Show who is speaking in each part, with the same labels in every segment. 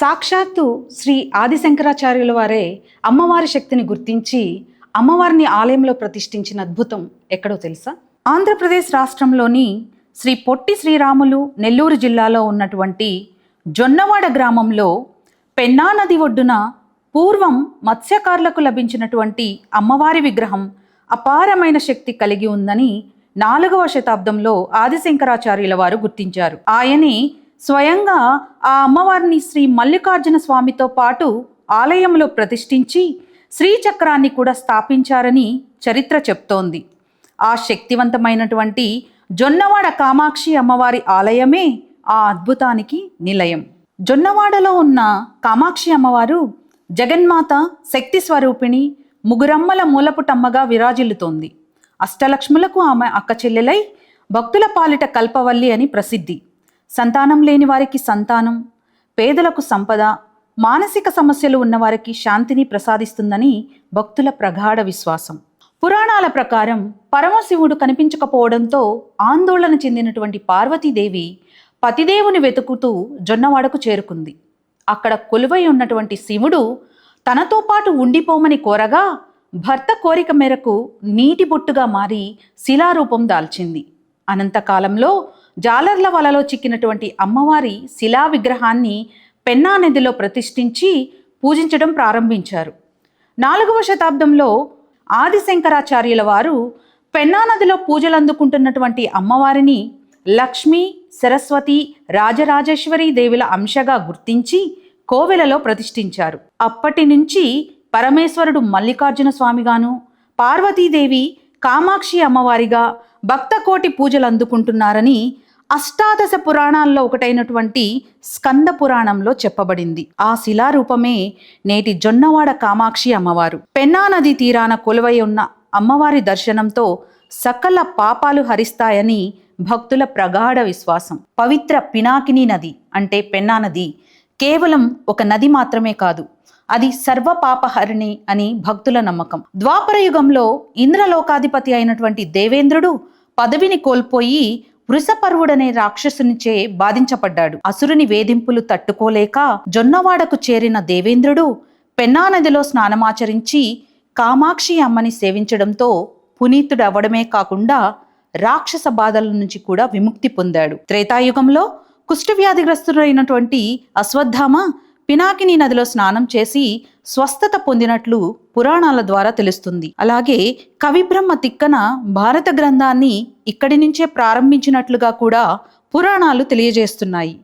Speaker 1: సాక్షాత్తు శ్రీ ఆదిశంకరాచార్యుల వారే అమ్మవారి శక్తిని గుర్తించి అమ్మవారిని ఆలయంలో ప్రతిష్ఠించిన అద్భుతం ఎక్కడో తెలుసా? ఆంధ్రప్రదేశ్ రాష్ట్రంలోని శ్రీ పొట్టి శ్రీరాములు నెల్లూరు జిల్లాలో ఉన్నటువంటి జొన్నవాడ గ్రామంలో పెన్నా నది ఒడ్డున పూర్వం మత్స్యకారులకు లభించినటువంటి అమ్మవారి విగ్రహం అపారమైన శక్తి కలిగి ఉందని నాలుగవ శతాబ్దంలో ఆదిశంకరాచార్యుల వారు గుర్తించారు. ఆయనే స్వయంగా ఆ అమ్మవారిని శ్రీ మల్లికార్జున స్వామితో పాటు ఆలయంలో ప్రతిష్ఠించి శ్రీచక్రాన్ని కూడా స్థాపించారని చరిత్ర చెప్తోంది. ఆ శక్తివంతమైనటువంటి జొన్నవాడ కామాక్షి అమ్మవారి ఆలయమే ఆ అద్భుతానికి నిలయం. జొన్నవాడలో ఉన్న కామాక్షి అమ్మవారు జగన్మాత శక్తి స్వరూపిణి ముగురమ్మల మూలపుటమ్మగా విరాజిల్లుతోంది. అష్టలక్ష్ములకు ఆమె అక్క చెల్లెలై భక్తుల పాలిట కల్పవల్లి అని ప్రసిద్ధి. సంతానం లేని వారికి సంతానం పేదలకు సంపద మానసిక సమస్యలు ఉన్నవారికి శాంతిని ప్రసాదిస్తుందని భక్తుల ప్రగాఢ విశ్వాసం. పురాణాల ప్రకారం పరమశివుడు కనిపించకపోవడంతో ఆందోళన చెందినటువంటి పార్వతీదేవి పతిదేవుని వెతుకుతూ జొన్నవాడకు చేరుకుంది. అక్కడ కొలువై ఉన్నటువంటి శివుడు తనతో పాటు ఉండిపోమని కోరగా భర్త కోరిక మేరకు నీటి బొట్టుగా మారి శిలారూపం దాల్చింది. అనంతకాలంలో జాలర్ల వలలో చిక్కినటువంటి అమ్మవారి శిలా విగ్రహాన్ని పెన్నా నదిలో ప్రతిష్ఠించి పూజించడం ప్రారంభించారు. నాలుగవ శతాబ్దంలో ఆదిశంకరాచార్యుల వారు పెన్నా నదిలో పూజలు అందుకుంటున్నటువంటి అమ్మవారిని లక్ష్మి సరస్వతి రాజరాజేశ్వరి దేవుల అంశగా గుర్తించి కోవెలలో ప్రతిష్ఠించారు. అప్పటి నుంచి పరమేశ్వరుడు మల్లికార్జున స్వామిగాను పార్వతీదేవి కామాక్షి అమ్మవారిగా భక్త కోటి పూజలు అందుకుంటున్నారని అష్టాదశ పురాణాల్లో ఒకటైనటువంటి స్కంద పురాణంలో చెప్పబడింది. ఆ శిలారూపమే నేటి జొన్నవాడ కామాక్షి అమ్మవారు. పెన్నా నది తీరాన కొలువై ఉన్న అమ్మవారి దర్శనంతో సకల పాపాలు హరిస్తాయని భక్తుల ప్రగాఢ విశ్వాసం. పవిత్ర పినాకిని నది అంటే పెన్నా నది కేవలం ఒక నది మాత్రమే కాదు అది సర్వ పాపహరిణి అని భక్తుల నమ్మకం. ద్వాపర యుగంలో ఇంద్రలోకాధిపతి అయినటువంటి దేవేంద్రుడు పదవిని కోల్పోయి వృషపర్వుడనే రాక్షసునిచే బాధించబడ్డాడు. అసురుని వేధింపులు తట్టుకోలేక జొన్నవాడకు చేరిన దేవేంద్రుడు పెన్నా నదిలో స్నానమాచరించి కామాక్షి అమ్మని సేవించడంతో పునీతుడు అవ్వడమే కాకుండా రాక్షస బాధల నుంచి కూడా విముక్తి పొందాడు. త్రేతాయుగంలో కుష్ఠవ్యాధిగ్రస్తుడైనటువంటి అశ్వత్థామ పినాకిని నదిలో స్నానం చేసి స్వస్థత పొందినట్లు పురాణాల ద్వారా తెలుస్తుంది. అలాగే కవిబ్రహ్మ తిక్కన భారత గ్రంథాన్ని ఇక్కడి నుంచే ప్రారంభించినట్లుగా కూడా పురాణాలు తెలియజేస్తున్నాయి.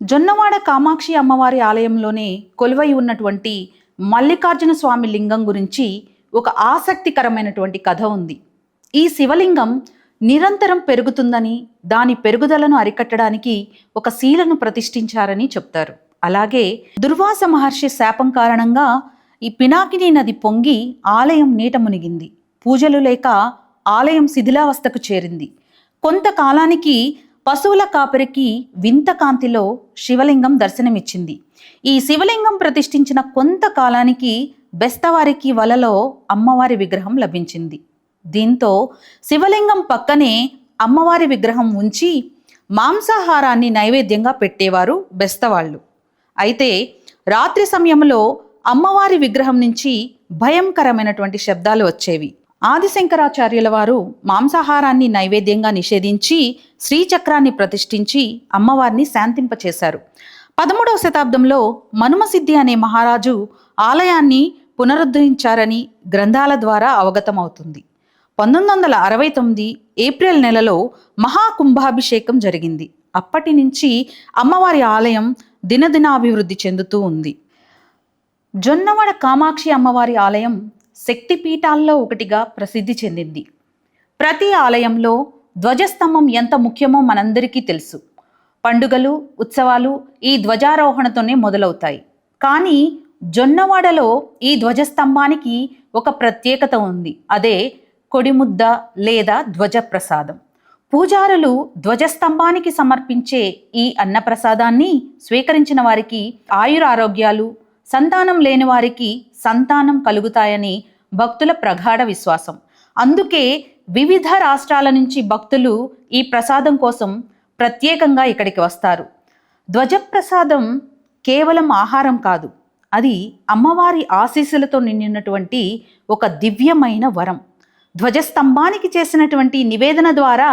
Speaker 1: జొన్నవాడ కామాక్షి అమ్మవారి ఆలయంలోనే కొలువై ఉన్నటువంటి మల్లికార్జున స్వామి లింగం గురించి ఒక ఆసక్తికరమైనటువంటి కథ ఉంది. ఈ శివలింగం నిరంతరం పెరుగుతుందని దాని పెరుగుదలను అరికట్టడానికి ఒక శీలను ప్రతిష్ఠించారని చెప్తారు. అలాగే దుర్వాస మహర్షి శాపం కారణంగా ఈ పినాకిని నది పొంగి ఆలయం నీట మునిగింది. పూజలు లేక ఆలయం శిథిలావస్థకు చేరింది. కొంతకాలానికి పశువుల కాపరికి వింత కాంతిలో శివలింగం దర్శనమిచ్చింది. ఈ శివలింగం ప్రతిష్ఠించిన కొంతకాలానికి బెస్తవారికి వలలో అమ్మవారి విగ్రహం లభించింది. దీంతో శివలింగం పక్కనే అమ్మవారి విగ్రహం ఉంచి మాంసాహారాన్ని నైవేద్యంగా పెట్టేవారు బెస్తవాళ్ళు. అయితే రాత్రి సమయంలో అమ్మవారి విగ్రహం నుంచి భయంకరమైనటువంటి శబ్దాలు వచ్చేవి. ఆదిశంకరాచార్యుల వారు మాంసాహారాన్ని నైవేద్యంగా నిషేధించి శ్రీచక్రాన్ని ప్రతిష్ఠించి అమ్మవారిని శాంతింపచేశారు. పదమూడవ శతాబ్దంలో మనుమసిద్ధి అనే మహారాజు ఆలయాన్ని పునరుద్ధరించారని గ్రంథాల ద్వారా అవగతమవుతుంది. పంతొమ్మిది వందల అరవై తొమ్మిది ఏప్రిల్ నెలలో మహాకుంభాభిషేకం జరిగింది. అప్పటి నుంచి అమ్మవారి ఆలయం దినదినాభివృద్ధి చెందుతూ ఉంది. జొన్నవాడ కామాక్షి అమ్మవారి ఆలయం శక్తిపీఠాల్లో ఒకటిగా ప్రసిద్ధి చెందింది. ప్రతి ఆలయంలో ధ్వజస్తంభం ఎంత ముఖ్యమో మనందరికీ తెలుసు. పండుగలు ఉత్సవాలు ఈ ధ్వజారోహణతోనే మొదలవుతాయి. కానీ జొన్నవాడలో ఈ ధ్వజస్తంభానికి ఒక ప్రత్యేకత ఉంది. అదే కొడిముద్ద లేదా ధ్వజ ప్రసాదం పూజారులు ధ్వజస్తంభానికి సమర్పించే ఈ అన్నప్రసాదాన్ని స్వీకరించిన వారికి ఆయురారోగ్యాలు సంతానం లేని వారికి సంతానం కలుగుతాయని భక్తుల ప్రగాఢ విశ్వాసం. అందుకే వివిధ రాష్ట్రాల నుంచి భక్తులు ఈ ప్రసాదం కోసం ప్రత్యేకంగా ఇక్కడికి వస్తారు. ధ్వజప్రసాదం కేవలం ఆహారం కాదు అది అమ్మవారి ఆశీస్సులతో నిండినటువంటి ఒక దివ్యమైన వరం. ధ్వజస్తంభానికి చేసినటువంటి నివేదన ద్వారా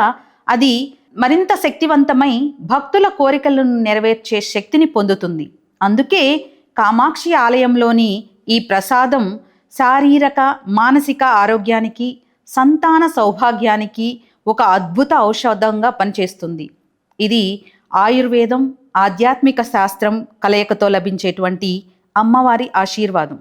Speaker 1: అది మరింత శక్తివంతమై భక్తుల కోరికలను నెరవేర్చే శక్తిని పొందుతుంది. అందుకే కామాక్షి ఆలయంలోని ఈ ప్రసాదం శారీరక మానసిక ఆరోగ్యానికి సంతాన సౌభాగ్యానికి ఒక అద్భుత ఔషధంగా పనిచేస్తుంది. ఇది ఆయుర్వేదం ఆధ్యాత్మిక శాస్త్రం కలయికతో లభించేటువంటి అమ్మవారి ఆశీర్వాదం.